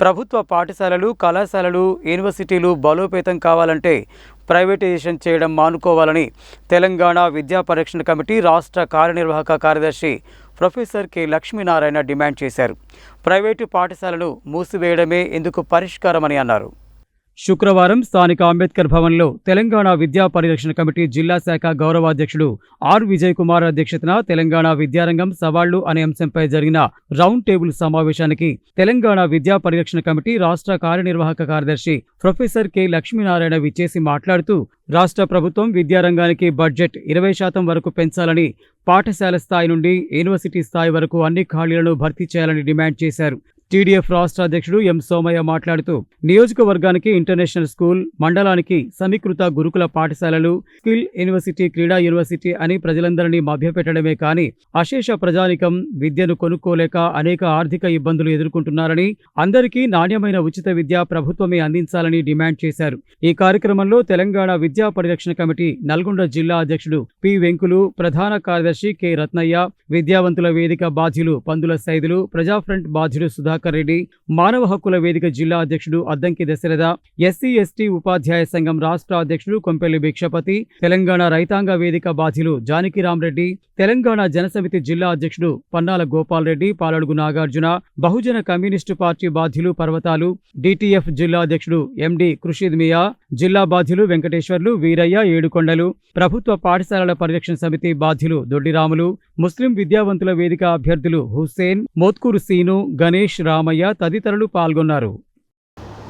ప్రభుత్వ పాఠశాలలు కళాశాలలు యూనివర్సిటీలు బలోపేతం కావాలంటే ప్రైవేటైజేషన్ చేయడం మానుకోవాలని తెలంగాణ విద్యా పరీక్షణ కమిటీ రాష్ట్ర కార్యనిర్వాహక కార్యదర్శి ప్రొఫెసర్ కె లక్ష్మీనారాయణ డిమాండ్ చేశారు. ప్రైవేటు పాఠశాలను మూసివేయడమే ఇందుకు పరిష్కారమని అన్నారు. శుక్రవారం స్థానిక అంబేద్కర్ భవన్లో తెలంగాణ విద్యా పరిరక్షణ కమిటీ జిల్లా శాఖ గౌరవాధ్యక్షుడు ఆర్ విజయ్ కుమార్ అధ్యక్షతన తెలంగాణ విద్యారంగం సవాళ్ళు అనే అంశంపై జరిగిన రౌండ్ టేబుల్ సమావేశానికి తెలంగాణ విద్యా పరిరక్షణ కమిటీ రాష్ట్ర కార్యనిర్వాహక కార్యదర్శి ప్రొఫెసర్ కె లక్ష్మీనారాయణ విచ్చేసి మాట్లాడుతూ రాష్ట్ర ప్రభుత్వం విద్యారంగానికి బడ్జెట్ ఇరవై శాతం వరకు పెంచాలని పాఠశాల స్థాయి నుండి యూనివర్సిటీ స్థాయి వరకు అన్ని ఖాళీలను భర్తీ చేయాలని డిమాండ్ చేశారు. టీడీఎఫ్ రాష్ట్ర అధ్యక్షుడు ఎం సోమయ్య మాట్లాడుతూ నియోజకవర్గానికి ఇంటర్నేషనల్ స్కూల్ మండలానికి సమీకృత గురుకుల పాఠశాలలు స్కిల్ యూనివర్సిటీ క్రీడా యూనివర్సిటీ అని ప్రజలందరినీ మభ్యపెట్టడమే కాని అశేష ప్రజానికం విద్యను కొనుక్కోలేక అనేక ఆర్థిక ఇబ్బందులు ఎదుర్కొంటున్నారని అందరికీ నాణ్యమైన ఉచిత విద్య ప్రభుత్వమే అందించాలని డిమాండ్ చేశారు. ఈ కార్యక్రమంలో తెలంగాణ విద్యా పరిరక్షణ కమిటీ నల్గొండ జిల్లా అధ్యక్షుడు పి. వెంకులు ప్రధాన కార్యదర్శి కె. రత్నయ్య విద్యావంతుల వేదిక బాధ్యులు పందుల సైదులు ప్రజాఫ్రంట్ బాధ్యుడు సుధాకర్ రెడ్డి మానవ హక్కుల వేదిక జిల్లా అధ్యక్షుడు అద్దంకి దశరథ ఎస్సీ ఎస్టీ ఉపాధ్యాయ సంఘం రాష్ట్ర అధ్యక్షుడు కొంపెల్లి భిక్షపతి తెలంగాణ రైతాంగ వేదిక బాధ్యులు జానకిరాం రెడ్డి తెలంగాణ జనసమితి జిల్లా అధ్యక్షుడు పన్నాల గోపాల్ రెడ్డి పాలడుగు నాగార్జున బహుజన కమ్యూనిస్టు పార్టీ బాధ్యులు పర్వతాలు డిటిఎఫ్ జిల్లా అధ్యక్షుడు ఎండి ఖుషీద్ మియా జిల్లా బాధ్యులు వెంకటేశ్వర్లు వీరయ్య ఏడుకొండలు ప్రభుత్వ పాఠశాలల పరిరక్షణ సమితి బాధ్యులు దొడ్డిరాములు ముస్లిం విద్యావంతుల వేదిక అభ్యర్థులు హుస్సేన్ మోత్కూరు సీను గణేష్ రామయ్య తదితరులు పాల్గొన్నారు.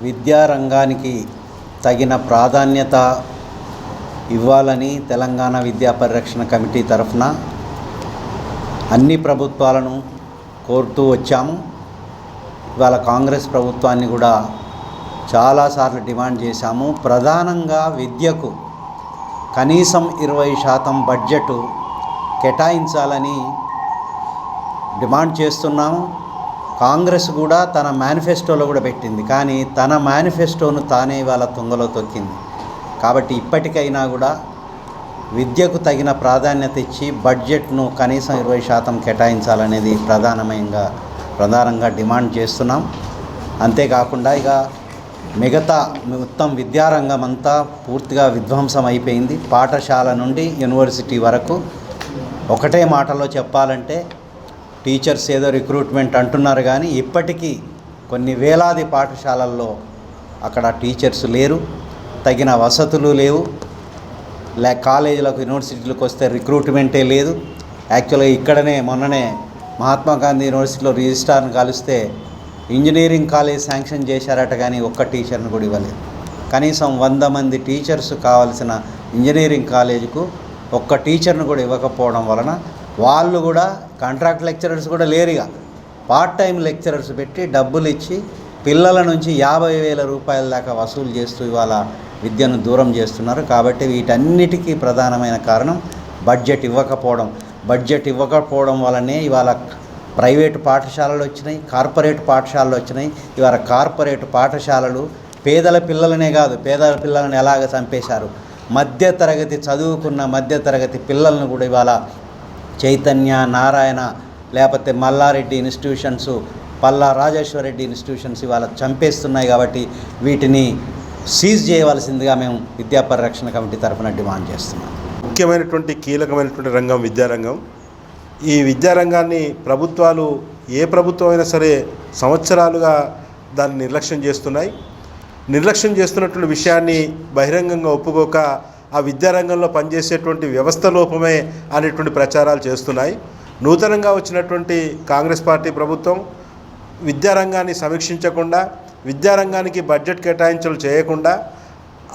విద్యారంగానికి తగిన ప్రాధాన్యత ఇవ్వాలని తెలంగాణ విద్యా పరిరక్షణ కమిటీ తరఫున అన్ని ప్రభుత్వాలను కోరుతూ వచ్చాము. ఇవాళ కాంగ్రెస్ ప్రభుత్వాన్ని కూడా చాలాసార్లు డిమాండ్ చేశాము. ప్రధానంగా విద్యకు కనీసం ఇరవై శాతం బడ్జెట్ కేటాయించాలని డిమాండ్ చేస్తున్నాము. కాంగ్రెస్ కూడా తన మేనిఫెస్టోలో కూడా పెట్టింది. కానీ తన మేనిఫెస్టోను తానే ఇవాళ తుంగలో తొక్కింది. కాబట్టి ఇప్పటికైనా కూడా విద్యకు తగిన ప్రాధాన్యత ఇచ్చి బడ్జెట్ను కనీసం ఇరవై శాతం కేటాయించాలనేది ప్రధానమైన ప్రధానంగా డిమాండ్ చేస్తున్నాం. అంతేకాకుండా ఇక మిగతా మొత్తం విద్యారంగం అంతా పూర్తిగా విధ్వంసం అయిపోయింది. పాఠశాల నుండి యూనివర్సిటీ వరకు ఒకటే మాటలో చెప్పాలంటే టీచర్స్ ఏదో రిక్రూట్మెంట్ అంటున్నారు కానీ ఇప్పటికీ కొన్ని వేలాది పాఠశాలల్లో అక్కడ టీచర్స్ లేరు తగిన వసతులు లేవు. లే కాలేజీలకు యూనివర్సిటీలకు వస్తే రిక్రూట్మెంటే లేదు. యాక్చువల్గా ఇక్కడనే మొన్ననే మహాత్మా గాంధీ యూనివర్సిటీలో రిజిస్ట్రార్ని కలిస్తే ఇంజనీరింగ్ కాలేజ్ శాంక్షన్ చేశారట కానీ ఒక్క టీచర్ని కూడా ఇవ్వలేదు. కనీసం వంద మంది టీచర్స్ కావాల్సిన ఇంజనీరింగ్ కాలేజీకు ఒక్క టీచర్ను కూడా ఇవ్వకపోవడం వలన వాళ్ళు కూడా కాంట్రాక్ట్ లెక్చరర్స్ కూడా లేరుగా. పార్ట్ టైం లెక్చరర్స్ పెట్టి డబ్బులు ఇచ్చి పిల్లల నుంచి యాభై వేల రూపాయల దాకా వసూలు చేస్తూ ఇవాళ విద్యను దూరం చేస్తున్నారు. కాబట్టి వీటన్నిటికీ ప్రధానమైన కారణం బడ్జెట్ ఇవ్వకపోవడం. బడ్జెట్ ఇవ్వకపోవడం వల్లనే ఇవాళ ప్రైవేటు పాఠశాలలు వచ్చినాయి కార్పొరేట్ పాఠశాలలు వచ్చినాయి. ఇవాళ కార్పొరేట్ పాఠశాలలు పేదల పిల్లలనే కాదు పేదల పిల్లలను ఎలాగ చంపేశారు? మధ్యతరగతి చదువుకున్న మధ్యతరగతి పిల్లలను కూడా ఇవాళ చైతన్య నారాయణ లేకపోతే మల్లారెడ్డి ఇన్స్టిట్యూషన్స్ పల్లా రాజేశ్వరరెడ్డి ఇన్స్టిట్యూషన్స్ ఇవాళ చంపేస్తున్నాయి కాబట్టి వీటిని సీజ్ చేయవలసిందిగా మేము విద్యా పరిరక్షణ కమిటీ తరఫున డిమాండ్ చేస్తున్నాం. ముఖ్యమైనటువంటి కీలకమైనటువంటి రంగం విద్యారంగం. ఈ విద్యారంగాన్ని ప్రభుత్వాలు ఏ ప్రభుత్వం అయినా సరే సంవత్సరాలుగా దాన్ని నిర్లక్ష్యం చేస్తున్నాయి. నిర్లక్ష్యం చేస్తున్నటువంటి విషయాన్ని బహిరంగంగా ఒప్పుకోక ఆ విద్యారంగంలో పనిచేసేటువంటి వ్యవస్థ లోపమే అనేటువంటి ప్రచారాలు చేస్తున్నాయి. నూతనంగా వచ్చినటువంటి కాంగ్రెస్ పార్టీ ప్రభుత్వం విద్యారంగాన్ని సమీక్షించకుండా విద్యారంగానికి బడ్జెట్ కేటాయించలు చేయకుండా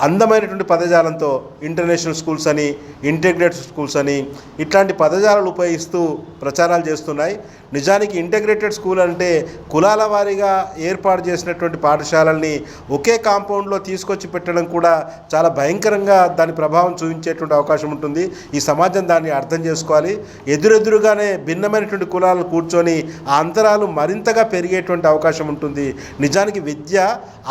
అందమైనటువంటి పదజాలంతో ఇంటర్నేషనల్ స్కూల్స్ అని ఇంటిగ్రేటెడ్ స్కూల్స్ అని ఇట్లాంటి పదజాలాలు ఉపయోగిస్తూ ప్రచారాలు చేస్తున్నాయి. నిజానికి ఇంటగ్రేటెడ్ స్కూల్ అంటే కులాల వారీగా ఏర్పాటు చేసినటువంటి పాఠశాలల్ని ఒకే కాంపౌండ్లో తీసుకొచ్చి పెట్టడం కూడా చాలా భయంకరంగా దాని ప్రభావం చూపించేటువంటి అవకాశం ఉంటుంది. ఈ సమాజం దాన్ని అర్థం చేసుకోవాలి. ఎదురెదురుగానే భిన్నమైనటువంటి కులాలను కూర్చొని ఆ అంతరాలు మరింతగా పెరిగేటువంటి అవకాశం ఉంటుంది. నిజానికి విద్య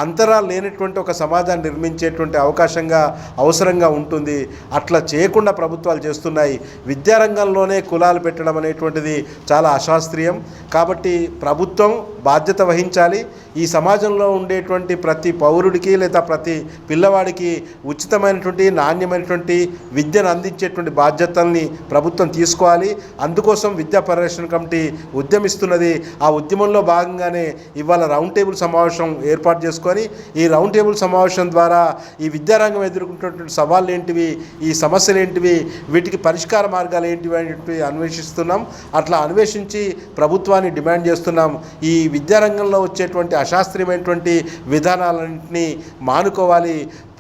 అంతరాలు లేనటువంటి ఒక సమాజాన్ని నిర్మించేటువంటి అవకాశంగా అవసరంగా ఉంటుంది. అట్లా చేయకుండా ప్రభుత్వాలు చేస్తున్నాయి. విద్యారంగంలోనే కులాలు పెట్టడం అనేటువంటిది చాలా అశాస్త్ర శాస్త్రీయం. కాబట్టి ప్రభుత్వం బాధ్యత వహించాలి. ఈ సమాజంలో ఉండేటువంటి ప్రతి పౌరుడికి లేదా ప్రతి పిల్లవాడికి ఉచితమైనటువంటి నాణ్యమైనటువంటి విద్యను అందించేటువంటి బాధ్యతల్ని ప్రభుత్వం తీసుకోవాలి. అందుకోసం విద్యా పరిరక్షణ కమిటీ ఉద్యమిస్తున్నది. ఆ ఉద్యమంలో భాగంగానే ఇవాళ రౌండ్ టేబుల్ సమావేశం ఏర్పాటు చేసుకొని ఈ రౌండ్ టేబుల్ సమావేశం ద్వారా ఈ విద్యారంగం ఎదుర్కొంటున్నటువంటి సవాళ్ళు ఏంటివి ఈ సమస్యలు ఏంటివి వీటికి పరిష్కార మార్గాలు ఏంటివి అనేటివి అన్వేషిస్తున్నాం. అట్లా అన్వేషించి ప్రభుత్వాన్ని డిమాండ్ చేస్తున్నాం ఈ విద్యారంగంలో వచ్చేటువంటి అశాస్త్రీయమైనటువంటి విధానాలన్నింటినీ మానుకోవాలి.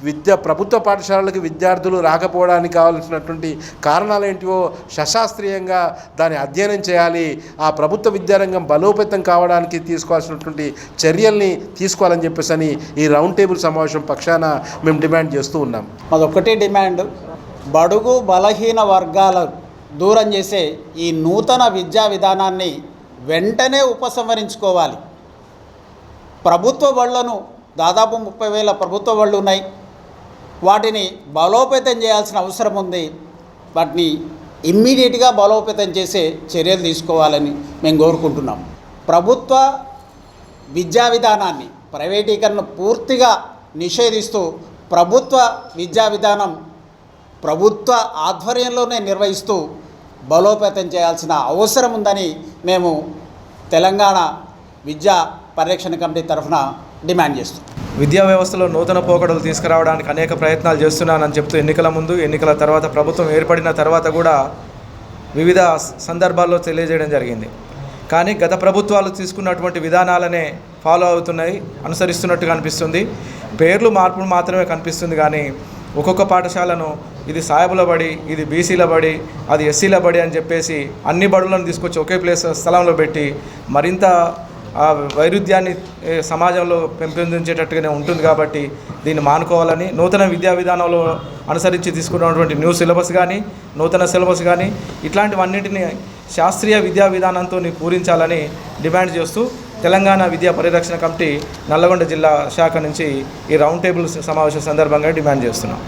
విద్య ప్రభుత్వ పాఠశాలలకు విద్యార్థులు రాకపోవడానికి కావాల్సినటువంటి కారణాలు ఏంటివో శశాస్త్రీయంగా దాన్ని అధ్యయనం చేయాలి. ఆ ప్రభుత్వ విద్యారంగం బలోపేతం కావడానికి తీసుకోవాల్సినటువంటి చర్యల్ని తీసుకోవాలని చెప్పేసి అని ఈ రౌండ్ టేబుల్ సమావేశం పక్షాన మేము డిమాండ్ చేస్తూ ఉన్నాం. అదొక్కటే డిమాండ్. బడుగు బలహీన వర్గాల దూరం చేసే ఈ నూతన విద్యా విధానాన్ని వెంటనే ఉపసంహరించుకోవాలి. ప్రభుత్వ బళ్ళను దాదాపు ముప్పై వేల ప్రభుత్వ బళ్ళు ఉన్నాయి. వాటిని బలోపేతం చేయాల్సిన అవసరం ఉంది. వాటిని ఇమ్మీడియట్గా బలోపేతం చేసే చర్యలు తీసుకోవాలని మేము కోరుకుంటున్నాం. ప్రభుత్వ విద్యా విధానాన్ని ప్రైవేటీకరణ పూర్తిగా నిషేధిస్తూ ప్రభుత్వ విద్యా విధానం ప్రభుత్వ ఆధ్వర్యంలోనే నిర్వహిస్తూ బలోపేతం చేయాల్సిన అవసరం ఉందని మేము తెలంగాణ విద్యా పరిరక్షణ కమిటీ తరఫున డిమాండ్ చేస్తున్నాం. విద్యా వ్యవస్థలో నూతన పోకడలు తీసుకురావడానికి అనేక ప్రయత్నాలు చేస్తున్నానని చెప్తూ ఎన్నికల ముందు ఎన్నికల తర్వాత ప్రభుత్వం ఏర్పడిన తర్వాత కూడా వివిధ సందర్భాల్లో తెలియజేయడం జరిగింది. కానీ గత ప్రభుత్వాలు తీసుకున్నటువంటి విధానాలనే ఫాలో అవుతున్నాయి అనుసరిస్తున్నట్టు కనిపిస్తుంది పేర్లు మార్పులు మాత్రమే కనిపిస్తుంది కానీ ఒక్కొక్క పాఠశాలను ఇది సాయబుల బడి ఇది బీసీల బడి అది ఎస్సీల బడి అని చెప్పేసి అన్ని బడులను తీసుకొచ్చి ఒకే ప్లేస్ స్థలంలో పెట్టి మరింత ఆ వైరుధ్యాన్ని సమాజంలో పెంపొందించేటట్టుగానే ఉంటుంది కాబట్టి దీన్ని మానుకోవాలని నూతన విద్యా విధానంలో అనుసరించి తీసుకున్నటువంటి న్యూ సిలబస్ కానీ నూతన సిలబస్ కానీ ఇట్లాంటివన్నింటినీ శాస్త్రీయ విద్యా విధానంతో పూరించాలని డిమాండ్ చేస్తూ తెలంగాణ విద్యా పరిరక్షణ కమిటీ నల్లగొండ జిల్లా శాఖ నుంచి ఈ రౌండ్ టేబుల్ సమావేశం సందర్భంగా డిమాండ్ చేస్తున్నాం.